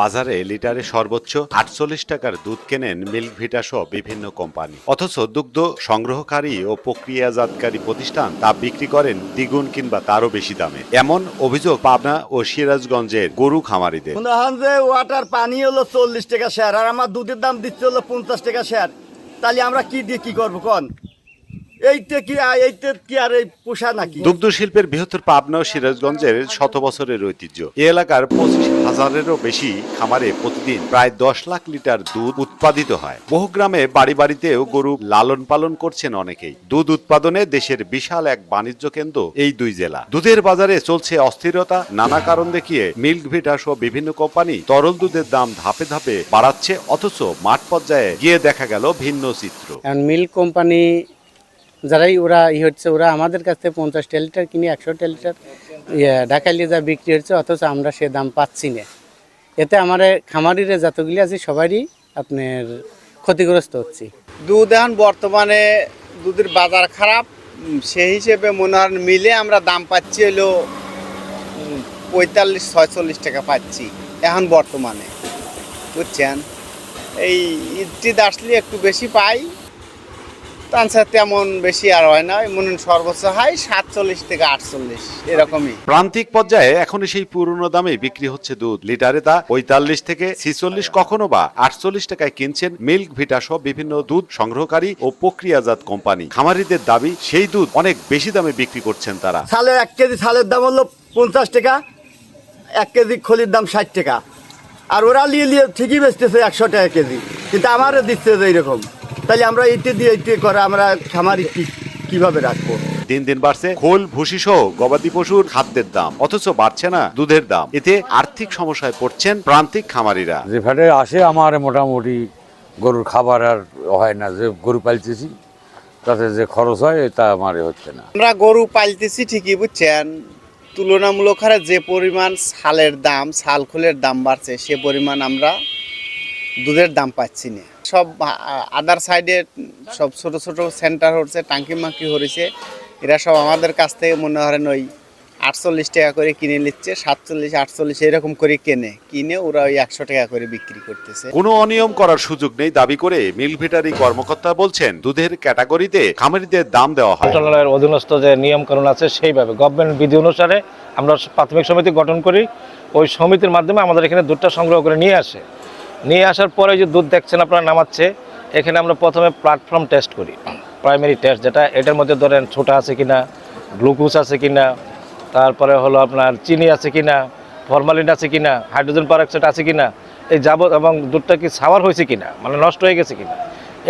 বাজারে লিটারে সর্বোচ্চ আটচল্লিশ টাকার দুধ কেনেন মিল্ক ভিটা সহ বিভিন্ন কোম্পানি। অথচ দুগ্ধ সংগ্রহকারী ও প্রক্রিয়াজাতকারী প্রতিষ্ঠান তা বিক্রি করেন দ্বিগুণ কিংবা তারও বেশি দামে। এমন অভিযোগ পাবনা ও সিরাজগঞ্জের গরু খামারিদের। ওয়াটার পানি হলো চল্লিশ টাকা শেয়ার, আর আমার দুধের দাম দিচ্ছে হলো পঞ্চাশ টাকা শেয়ার। তাহলে আমরা কি দিয়ে কি করব কন? এইটা কি এইটা কি আর এই পোষা নাকি? দুগ্ধ শিল্পের বৃহত্তর পাবনা ও সিরাজগঞ্জের শত বছরের ঐতিহ্য। এই এলাকার পঁচিশ হাজারেরও বেশি খামারে প্রতিদিন প্রায় দশ লাখ লিটার দুধ উৎপাদিত হয়। বহু গ্রামে বাড়ি বাড়িতেও গরু লালন পালন করছেন অনেকেই। দুধ উৎপাদনে দেশের বিশাল এক বাণিজ্য কেন্দ্র এই দুই জেলা। দুধের বাজারে চলছে অস্থিরতা নানা কারণ দেখিয়ে মিল্ক ভিটা সহ বিভিন্ন কোম্পানি তরল দুধের দাম ধাপে ধাপে বাড়াচ্ছে অথচ মাঠ পর্যায়ে গিয়ে দেখা গেল ভিন্ন চিত্র। মিল্ক কোম্পানি যারাই ওরা ই হচ্ছে, ওরা আমাদের কাছ থেকে পঞ্চাশটা লিটার কিনে একশোটা লিটার ইয়ে ঢাকাইলে যা বিক্রি হচ্ছে, অথচ আমরা সে দাম পাচ্ছি না। এতে আমার খামারিরা যতগুলি আছে, সবারই আপনার ক্ষতিগ্রস্ত হচ্ছি। দুধ এখন বর্তমানে দুধের বাজার খারাপ সেই হিসেবে মনে হয় মিলে আমরা দাম পাচ্ছি হলো পঁয়তাল্লিশ, ছয়চল্লিশ টাকা পাচ্ছি এখন বর্তমানে। বুঝছেন? এই ঈদটিদ আসলে একটু বেশি পাই তাছাড়া তেমন বেশি আর হয় না মনে সর্বোচ্চ হয় সাতচল্লিশ থেকে আটচল্লিশ এরকমই। প্রান্তিক পর্যায়ে এখনই সেই পুরনো দামে বিক্রি হচ্ছে দুধ। লিটারে তা পঁয়তাল্লিশ থেকে ছিচল্লিশ কখনো বা আটচল্লিশ টাকায় কিনছেন মিল্ক ভিটা সহ বিভিন্ন দুধ সংগ্রহকারী ও প্রক্রিয়াজাত কোম্পানি। খামারিদের দাবি সেই দুধ অনেক বেশি দামে বিক্রি করছেন তারা। ছালের এক কেজি সালের দাম হলো পঞ্চাশ টাকা এক কেজি খলির দাম ষাট টাকা। আর ওরা নিয়ে নিয়ে ঠিকই বেচতেছে একশো টাকা কেজি কিন্তু আমারও দিচ্ছে এইরকম তাহলে আমরা এইটি দিয়ে এইটি করে আমরা খামারি কি কীভাবে রাখব? দিন দিন বাড়ছে খোল ভুসি সহ গবাদি পশুর খাদ্যের দাম অথচ বাড়ছে না দুধের দাম। এতে আর্থিক সমস্যায় পড়ছেন প্রান্তিক খামারিরা। যে ফ্যাটে আসে আমার মোটামুটি গরুর খাবার আর হয় না যে গরু পালতেছি তাতে যে খরচ হয় তা আমার হচ্ছে না। আমরা গরু পালতেছি ঠিকই বুঝছেন তুলনামূলক হারে যে পরিমাণ ছালের দাম ছাল খোলের দাম বাড়ছে সে পরিমাণ আমরা দুধের দাম পাচ্ছি না। সব আদার সাইডে সব ছোট ছোট সেন্টার হচ্ছে টাঙ্কি মাঙ্কি হয়েছে এরা সব আমাদের কাছ থেকে মনে করেন ওই আটচল্লিশ টাকা করে কিনে নিচ্ছে সাতচল্লিশ আটচল্লিশ এরকম করে কেনে। কিনে ওরা ওই একশো টাকা করে বিক্রি করতেছে। কোনো অনিয়ম করার সুযোগ নেই দাবি করে মিল ভেটারি কর্মকর্তা বলছেন দুধের ক্যাটাগরিতে খামারিদের দাম দেওয়া হয়। মন্ত্রণালয়ের অধীনস্থ যে নিয়ম কানুন আছে সেইভাবে। গভর্নমেন্ট বিধি অনুসারে আমরা প্রাথমিক সমিতি গঠন করি ওই সমিতির মাধ্যমে আমাদের এখানে দুধটা সংগ্রহ করে নিয়ে আসে। নিয়ে আসার পরে যে দুধ দেখছেন আপনারা নামাচ্ছে, এখানে আমরা প্রথমে প্ল্যাটফর্ম টেস্ট করি। প্রাইমারি টেস্ট যেটা, এটার মধ্যে ধরেন ছোটা আছে কিনা গ্লুকোজ আছে কিনা, তারপরে হলো আপনার চিনি আছে কিনা ফরমালিন আছে কিনা হাইড্রোজেন পারঅক্সাইড আছে কিনা, এই যাবত এবং দুধটা কি সাওয়ার হয়েছে কিনা মানে নষ্ট হয়ে গেছে কিনা,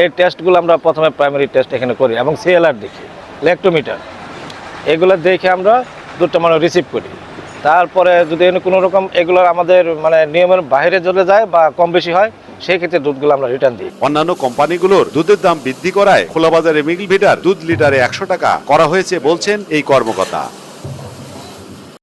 এই টেস্টগুলো আমরা প্রথমে প্রাইমারি টেস্ট এখানে করি এবং সিএলআর দেখি ল্যাক্টোমিটার এগুলো দেখে আমরা দুধটা মানে রিসিভ করি। তারপরে যদি কোনো রকম এগুলো আমাদের মানে নিয়মের বাইরে চলে যায় বা কম বেশি হয়, সেই ক্ষেত্রে দুধগুলো আমরা রিটার্ন দিই। অন্যান্য কোম্পানিগুলোর দুধের দাম বৃদ্ধি করায় খোলা বাজারে মিগল ভিটার দুধ লিটারে একশো টাকা করা হয়েছে বলছেন এই কর্মকর্তা।